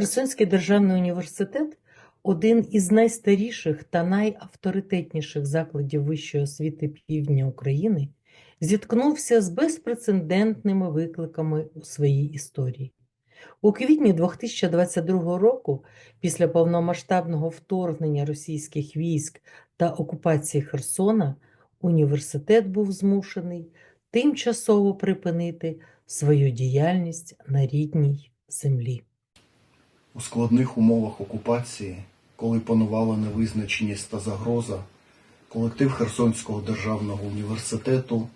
Херсонський державний університет один із найстаріших та найавторитетніших закладів вищої освіти півдня України зіткнувся з безпрецедентними викликами у своїй історії. У квітні 2022 року, після повномасштабного вторгнення російських військ та окупації Херсона, університет був змушений тимчасово припинити свою діяльність на рідній землі. У складних умовах окупації, коли панувала невизначеність та загроза, колектив Херсонського державного університету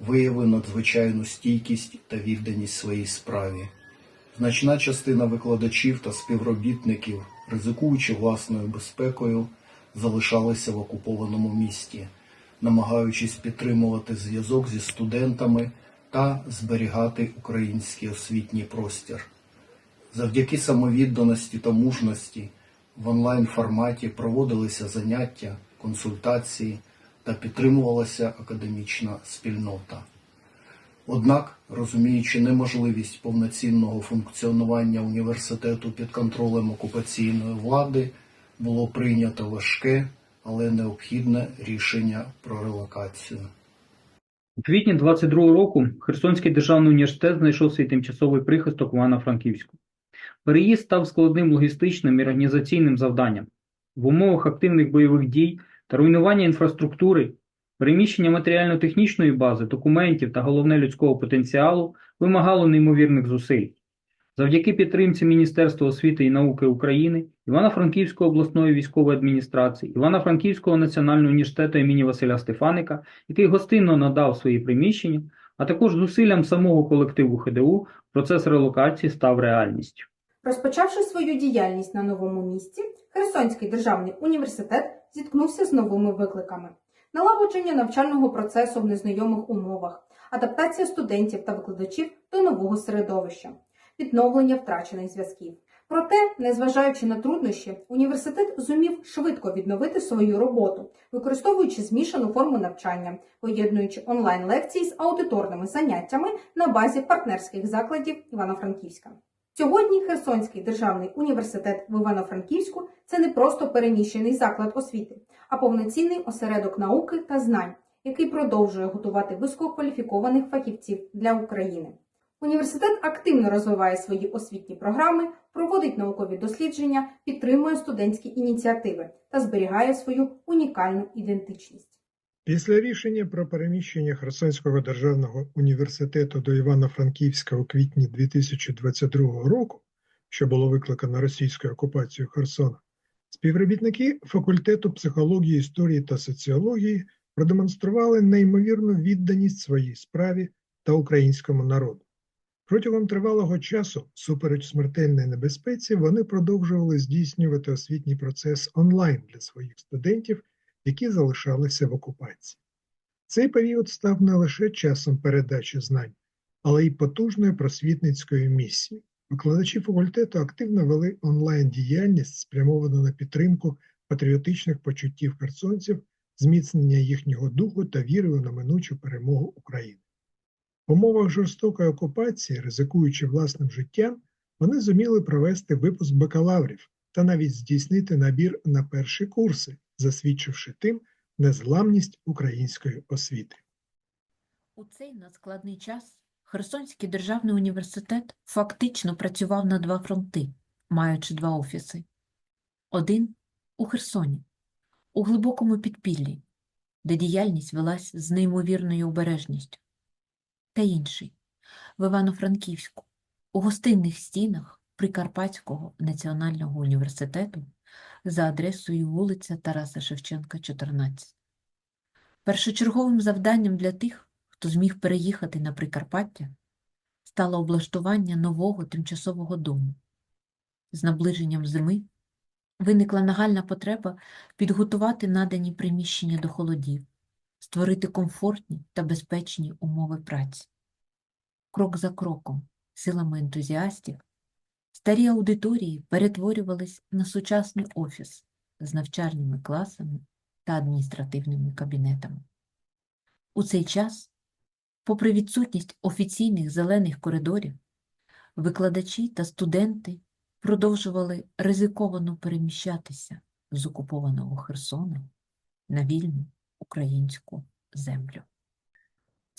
виявив надзвичайну стійкість та відданість своїй справі. Значна частина викладачів та співробітників, ризикуючи власною безпекою, залишалися в окупованому місті, намагаючись підтримувати зв'язок зі студентами та зберігати український освітній простір. Завдяки самовідданості та мужності в онлайн форматі проводилися заняття, консультації та підтримувалася академічна спільнота. Однак, розуміючи неможливість повноцінного функціонування університету під контролем окупаційної влади, було прийнято важке, але необхідне рішення про релокацію. У квітні 22 року Херсонський державний університет знайшов свій тимчасовий прихисток в Івано-Франківську. Переїзд став складним логістичним і організаційним завданням. В умовах активних бойових дій та руйнування інфраструктури, переміщення матеріально-технічної бази, документів та головне людського потенціалу вимагало неймовірних зусиль. Завдяки підтримці Міністерства освіти і науки України, Івано-Франківської обласної військової адміністрації, Івано-Франківського національного університету імені Василя Стефаника, який гостинно надав свої приміщення, а також зусиллям самого колективу ХДУ, процес релокації став реальністю. Розпочавши свою діяльність на новому місці, Херсонський державний університет зіткнувся з новими викликами: налагодження навчального процесу в незнайомих умовах, адаптація студентів та викладачів до нового середовища, відновлення втрачених зв'язків. Проте, незважаючи на труднощі, університет зумів швидко відновити свою роботу, використовуючи змішану форму навчання, поєднуючи онлайн-лекції з аудиторними заняттями на базі партнерських закладів Івано-Франківська. Сьогодні Херсонський державний університет в Івано-Франківську це не просто переміщений заклад освіти, а повноцінний осередок науки та знань, який продовжує готувати висококваліфікованих фахівців для України. Університет активно розвиває свої освітні програми, проводить наукові дослідження, підтримує студентські ініціативи та зберігає свою унікальну ідентичність. Після рішення про переміщення Херсонського державного університету до Івано-Франківська у квітні 2022 року, що було викликано російською окупацією Херсона, співробітники факультету психології, історії та соціології продемонстрували неймовірну відданість своїй справі та українському народу. Протягом тривалого часу, супереч смертельній небезпеці, вони продовжували здійснювати освітній процес онлайн для своїх студентів які залишалися в окупації. Цей період став не лише часом передачі знань, але й потужною просвітницькою місією. Викладачі факультету активно вели онлайн-діяльність, спрямовану на підтримку патріотичних почуттів херсонців, зміцнення їхнього духу та віри у неминучу перемогу України. В умовах жорстокої окупації, ризикуючи власним життям, вони зуміли провести випуск бакалаврів та навіть здійснити набір на перші курси, засвідчивши тим незламність української освіти. У цей надскладний час Херсонський державний університет фактично працював на два фронти, маючи два офіси. Один у Херсоні, у глибокому підпіллі, де діяльність велась з неймовірною обережністю, та інший в Івано-Франківську, у гостинних стінах Прикарпатського національного університету за адресою вулиця Тараса Шевченка, 14. Першочерговим завданням для тих, хто зміг переїхати на Прикарпаття, стало облаштування нового тимчасового дому. З наближенням зими виникла нагальна потреба підготувати надані приміщення до холодів, створити комфортні та безпечні умови праці. Крок за кроком, силами ентузіастів, Старі аудиторії перетворювались на сучасний офіс з навчальними класами та адміністративними кабінетами. У цей час, попри відсутність офіційних зелених коридорів, викладачі та студенти продовжували ризиковано переміщатися з окупованого Херсона на вільну українську землю.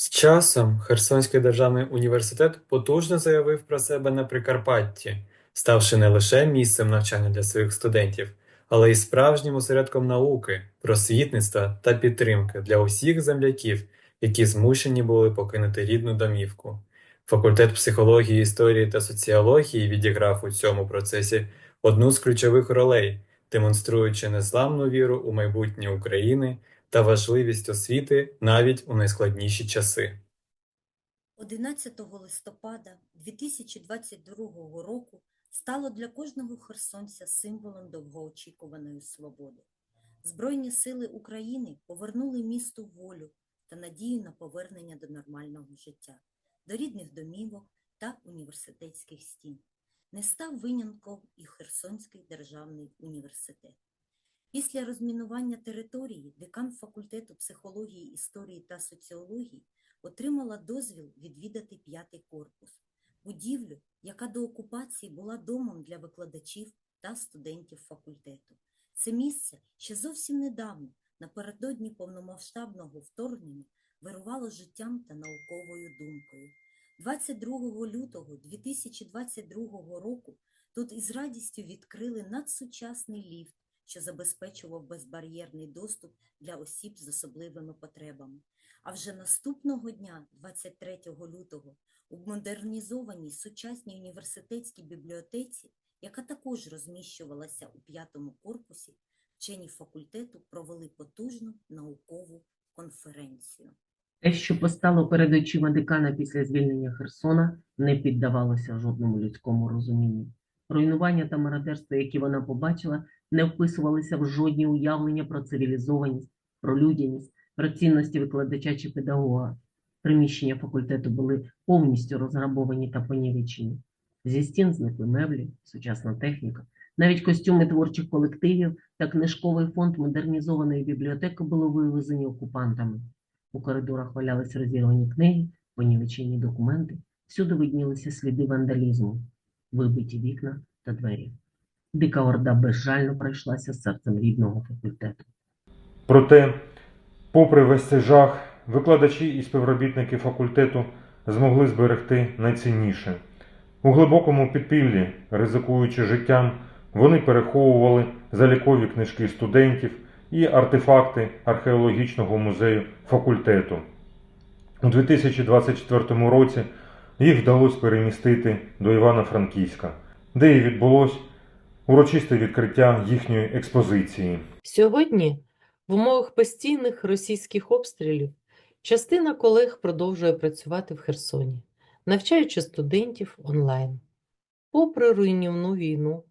З часом Херсонський державний університет потужно заявив про себе на Прикарпатті, ставши не лише місцем навчання для своїх студентів, але й справжнім осередком науки, просвітництва та підтримки для усіх земляків, які змушені були покинути рідну домівку. Факультет психології, історії та соціології відіграв у цьому процесі одну з ключових ролей, демонструючи незламну віру у майбутнє України та важливість освіти навіть у найскладніші часи. 11 листопада 2022 року стало для кожного херсонця символом довгоочікуваної свободи. Збройні сили України повернули місту волю та надію на повернення до нормального життя, до рідних домівок та університетських стін. Не став винятком і Херсонський державний університет. Після розмінування території декан факультету психології, історії та соціології отримала дозвіл відвідати п'ятий корпус, будівлю, яка до окупації була домом для викладачів та студентів факультету. Це місце ще зовсім недавно, напередодні повномасштабного вторгнення, вирувало життям та науковою думкою. 22 лютого 2022 року тут із радістю відкрили надсучасний ліфт, що забезпечував безбар'єрний доступ для осіб з особливими потребами. А вже наступного дня, 23 лютого, у модернізованій сучасній університетській бібліотеці, яка також розміщувалася у п'ятому корпусі, вчені факультету провели потужну наукову конференцію. Те, що постало перед очима декана після звільнення Херсона, не піддавалося жодному людському розумінню. Руйнування та мародерство, які вона побачила, не вписувалися в жодні уявлення про цивілізованість, про людяність, про цінності викладача чи педагога. Приміщення факультету були повністю розграбовані та понівечені. Зі стін зникли меблі, сучасна техніка, навіть костюми творчих колективів та книжковий фонд модернізованої бібліотеки були вивезені окупантами. У коридорах валялись розірвані книги, понівечені документи, всюди виднілися сліди вандалізму, вибиті вікна та двері. Дика орда безжально пройшлася серцем рідного факультету. Проте, попри весь цей жах, викладачі і співробітники факультету змогли зберегти найцінніше. У глибокому підпіллі, ризикуючи життям, вони переховували залікові книжки студентів і артефакти археологічного музею факультету. У 2024 році їх вдалося перемістити до Івано-Франківська, де і відбулось урочисте відкриття їхньої експозиції. Сьогодні, в умовах постійних російських обстрілів, частина колег продовжує працювати в Херсоні, навчаючи студентів онлайн. Попри руйнівну війну,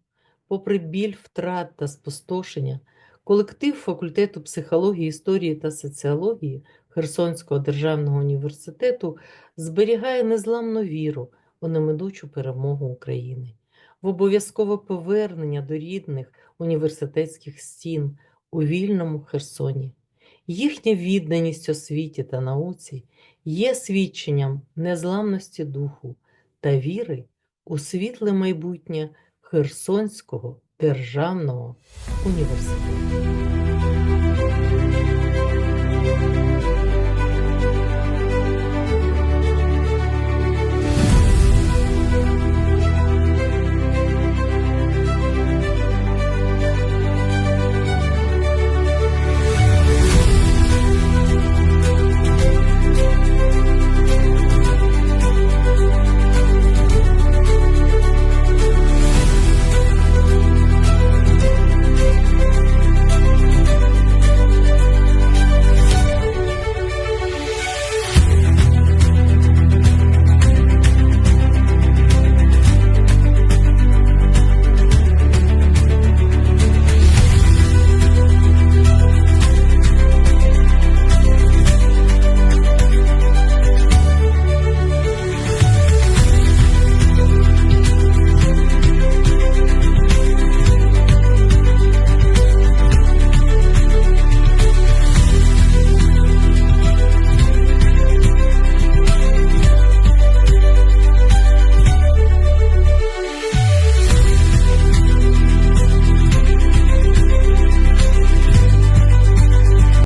попри біль втрат та спустошення, колектив факультету психології, історії та соціології Херсонського державного університету зберігає незламну віру у неминучу перемогу України, в обов'язкове повернення до рідних університетських стін у вільному Херсоні. Їхня відданість освіті та науці є свідченням незламності духу та віри у світле майбутнє Херсонського державного університету.